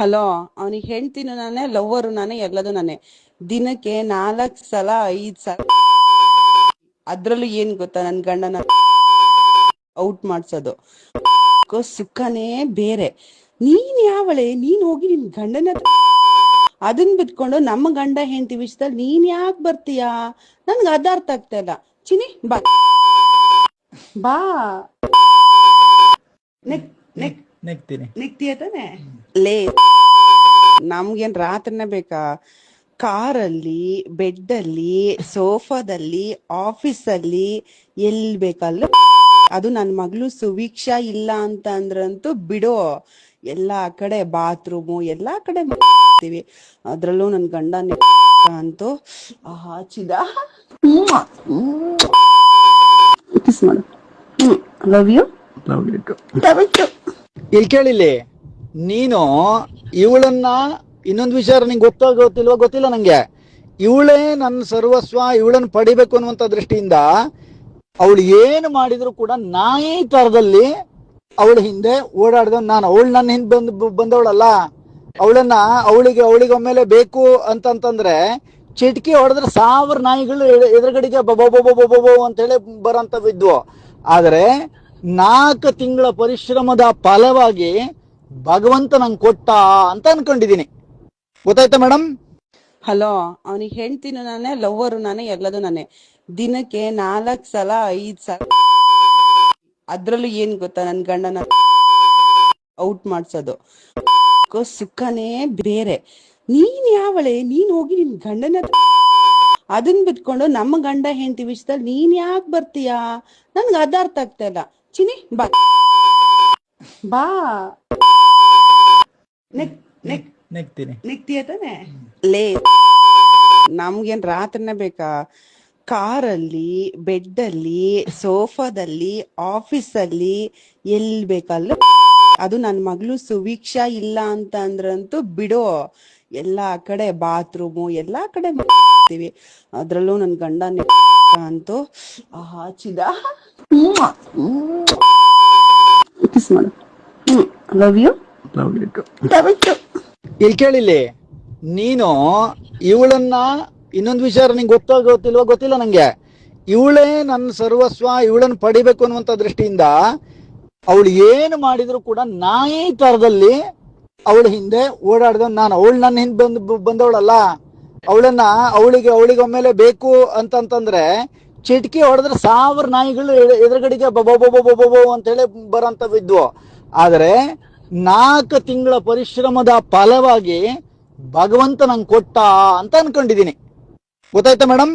Hello, ಅವನಿಗೆ ಹೇಳ್ತೀನಿ ನಾನೇ ಲವ್ವರು ನಾನೇ, ಎಲ್ಲದು ನಾನೇ. ದಿನಕ್ಕೆ ನಾಲ್ಕು ಸಲ, ಐದ್ ಸಲ. ಅದ್ರಲ್ಲೂ ಏನ್ ಗೊತ್ತಾ ನನ್ ಗಂಡನ ಔಟ್ ಮಾಡ್ಸೋದು? ಸುಖನೇ ಬೇರೆ. ನೀನ್ ಯಾವಳೆ? ನೀನ್ ಹೋಗಿ ನಿನ್ ಗಂಡನ ಅದನ್ನ ಅದನ್ ಬಿಟ್ಕೊಂಡು ನಮ್ಮ ಗಂಡ ಹೆಂಡತಿ ವಿಷಯದಲ್ಲಿ ನೀನ್ ಯಾಕೆ ಬರ್ತೀಯಾ? ನನ್ಗೆ ಅದ ಅರ್ಥ ಆಗ್ತಾ ಇಲ್ಲ. ಚಿನಿ ಬಾ. ಬಾ. Neck neck. ನೆಗ್ತೀನಿ. ನಿಕ್ತಿಯ ತಾನೆ ಲೇ ನಮ್ಗೇನ್ ರಾತ್ರಿನೇ ಬೇಕಾ? ಕಾರಲ್ಲಿ ಬೆಡ್ಡಲ್ಲಿ ಸೋಫಾದಲ್ಲಿ ಆಫೀಸಲ್ಲಿ ಎಲ್ ಬೇಕಲ್ಲ? ಅದು ನನ್ ಮಗಳು ಸುವೀಕ್ಷಾ ಇಲ್ಲ ಅಂತ ಅಂದ್ರಂತೂ ಬಿಡೋ. ಎಲ್ಲಾ ಕಡೆ ಬಾತ್ರೂಮು ಎಲ್ಲಾ ಕಡೆ ಮಾಡ್ತೀವಿ. ಅದ್ರಲ್ಲೂ ನನ್ ಗಂಡ ಅಂತೂ ಹಾಚಿದ. ಕಿಸ್ ಮಾಡು. ಲವ್ ಯು ಲವ್ ಯು ಇಲ್ಲಿ ಕೇಳಿಲ್ಲಿ ನೀನು ಇವಳನ್ನ ಇನ್ನೊಂದು ವಿಚಾರ ನಿಂಗೆ ಗೊತ್ತೋ ಗೊತ್ತಿಲ್ವೋ ಗೊತ್ತಿಲ್ಲ ನಂಗೆ ಇವಳೇ ನನ್ನ ಸರ್ವಸ್ವ ಇವಳನ್ನ ಪಡಿಬೇಕು ಅನ್ನುವಂತ ದೃಷ್ಟಿಯಿಂದ ಅವಳು ಏನು ಮಾಡಿದ್ರು ಕೂಡ ನಾಯಿ ತರದಲ್ಲಿ ಅವಳ ಹಿಂದೆ ಓಡಾಡ್ದ ನಾನು ಅವಳು ನನ್ನ ಹಿಂದೆ ಬಂದ್ ಬಂದವಳಲ್ಲ ಅವಳನ್ನ ಅವಳಿಗೆ ಅವಳಿಗೆ ಒಮ್ಮೆಲೆ ಬೇಕು ಅಂತಂತಂದ್ರೆ ಚಿಟಕಿ ಹೊಡೆದ್ರೆ ಸಾವಿರ ನಾಯಿಗಳು ಎದುರುಗಡೆಗೆ ಬೊಬೊ ಬೊಬೊ ಬೊಬೊ ಬೊ ಅಂತ ಹೇಳಿ ಬರೋಂಥವಿದ್ವು ಆದ್ರೆ ನಾಲ್ಕು ತಿಂಗಳ ಪರಿಶ್ರಮದ ಫಲವಾಗಿ ಭಗವಂತ ನಂಗೆ ಕೊಟ್ಟ ಅಂತ ಅನ್ಕೊಂಡಿದೀನಿ. ಗೊತ್ತಾಯ್ತಾ ಮೇಡಮ್ ಹಲೋ, ಅವನಿಗೆ ಹೆಂಡ್ತಿನೂ ನಾನೇ, ಲವ್ವರು ನಾನೇ, ಎಲ್ಲದು ನಾನೇ. ದಿನಕ್ಕೆ ನಾಲ್ಕು ಸಲ, ಐದು ಸಲ. ಅದ್ರಲ್ಲೂ ಏನ್ ಗೊತ್ತಾ ನನ್ ಗಂಡನ ಔಟ್ ಮಾಡ್ಸೋದು? ಸುಖನೇ ಬೇರೆ. ನೀನ್ ಯಾವಳೆ? ನೀನ್ ಹೋಗಿ ನಿನ್ ಗಂಡನ ಅದನ್ನ ಅದನ್ ಬಿಟ್ಕೊಂಡು ನಮ್ಮ ಗಂಡ ಹೆಂಡತಿ ವಿಷಯದಲ್ಲಿ ನೀನ್ ಯಾಕೆ ಬರ್ತೀಯಾ? ನನ್ಗೆ ಅದಾರ್ಥ ಆಗ್ತಾ ಇಲ್ಲ. ಚಿನಿ ಬಾ. ಬಾ. Neck neck. ನೆಗ್ತೀನಿ ನೆಕ್ತಿಯ ತಾನೆ ಲೇ. ನಮ್ಗೇನ್ ರಾತ್ರಿನೇ ಬೇಕಾ? ಕಾರಲ್ಲಿ ಬೆಡ್ಡಲ್ಲಿ ಸೋಫಾದಲ್ಲಿ ಆಫೀಸಲ್ಲಿ ಎಲ್ಲಿ ಬೇಕಲ್ಲ ಅದು ನನ್ ಮಗಳು ಸುವೀಕ್ಷಾ ಇಲ್ಲ ಅಂತ ಅಂದ್ರಂತೂ ಬಿಡು. ಎಲ್ಲಾ ಕಡೆ ಬಾತ್ರೂಮು ಎಲ್ಲಾ ಕಡೆ ಅದ್ರಲ್ಲೂ ನನ್ ಗಂಡ ಅಂತೂ ಆಹಾ ಚಿದ ಕಿಸ್ ಮಾಡು. ಲವ್ ಯು ಲವ್ ಯು ಇಲ್ಲಿ ಕೇಳಿಲ್ಲಿ ನೀನು ಇವಳನ್ನ ಇನ್ನೊಂದು ವಿಚಾರ ನಿಂಗೆ ಗೊತ್ತೋ ಗೊತ್ತಿಲ್ವಾ ಗೊತ್ತಿಲ್ಲ ನಂಗೆ. ಇವಳೇ ನನ್ನ ಸರ್ವಸ್ವ ಇವಳನ್ನ ಪಡಿಬೇಕು ಅನ್ನುವಂತ ದೃಷ್ಟಿಯಿಂದ ಅವಳು ಏನು ಮಾಡಿದ್ರು ಕೂಡ ನಾಯಿ ತರದಲ್ಲಿ ಅವಳ ಹಿಂದೆ ಓಡಾಡ್ದ ನಾನು ಅವಳು ನನ್ನ ಹಿಂದೆ ಬಂದ್ ಬಂದವಳಲ್ಲ. ಅವಳನ್ನ ಅವಳಿಗೆ ಅವಳಿಗೆ ಒಮ್ಮೆಲೆ ಬೇಕು ಅಂತಂತಂದ್ರೆ ಚಿಟ್ಕಿ ಹೊಡೆದ್ರೆ ಸಾವಿರ ನಾಯಿಗಳು ಎದುರುಗಡೆಗೆ ಹೇಳಿ ಬರೋಂಥವಿದ್ವು ಆದ್ರೆ ನಾಲ್ಕು ತಿಂಗಳ ಪರಿಶ್ರಮದ ಫಲವಾಗಿ ಭಗವಂತ ನಂಗೆ ಕೊಟ್ಟ ಅಂತ ಅನ್ಕೊಂಡಿದೀನಿ ಗೊತ್ತಾಯ್ತಾ ಮೇಡಮ್